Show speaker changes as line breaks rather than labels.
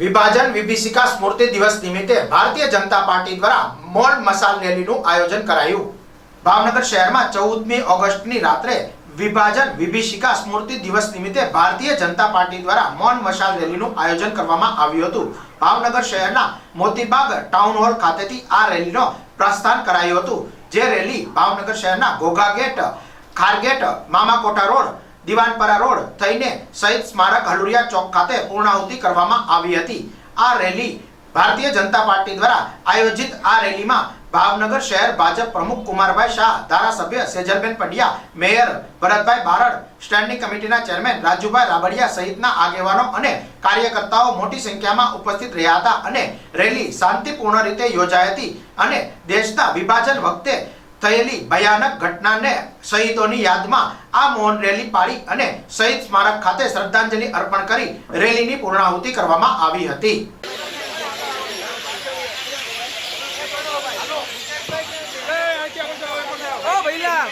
વિભાજન વિભીષિકા સ્મૃતિ દિવસ નિમિત્તે ભારતીય જનતા પાર્ટી દ્વારા મોલ મસાલ રેલીનું આયોજન કરાયું. ભાવનગર શહેરમાં ચૌદમી ઓગસ્ટની રાત્રે વિભાજન વિભીષિકા સ્મૃતિ દિવસ નિમિત્તે ભારતીય જનતા પાર્ટી દ્વારા મૌન મશાલ રેલીનું આયોજન કરવામાં આવ્યું હતું. ભાવનગર શહેરના મોતીબાગ ટાઉન હોલ ખાતેથી આ રેલીનો પ્રસ્થાન કરાયું હતું. જે રેલી ભાવનગર શહેરના Ghogha gate, Khargate, Mamakota road Diwanpara road થઈને શહીદ સ્મારક હલુરિયા ચોક ખાતે પૂર્ણાહુતિ કરવામાં આવી હતી. આ રેલી ભારતીય જનતા પાર્ટી દ્વારા આયોજિત આ રેલીમાં ભાવનગર શહેર ભાજપ પ્રમુખ કુમારભાઈ શાહ, ધારાસભ્ય સેજલબેન પંડ્યા, મેયર ભરતભાઈ બારડ, સ્ટેન્ડિંગ કમિટીના ચેરમેન રાજુભાઈ રાબડિયા સહિતના આગેવાનો અને કાર્યકર્તાઓ મોટી સંખ્યામાં ઉપસ્થિત રહ્યા હતા અને રેલી શાંતિપૂર્ણ રીતે યોજાઈ હતી અને દેશના વિભાજન વખતે થયેલી ભયાનક ઘટનાને શહીદોની યાદમાં આ મૌન રેલી પાડી અને શહીદ સ્મારક ખાતે શ્રદ્ધાંજલિ અર્પણ કરી રેલીની પૂર્ણાહુતિ કરવામાં આવી હતી.
ભૈલા.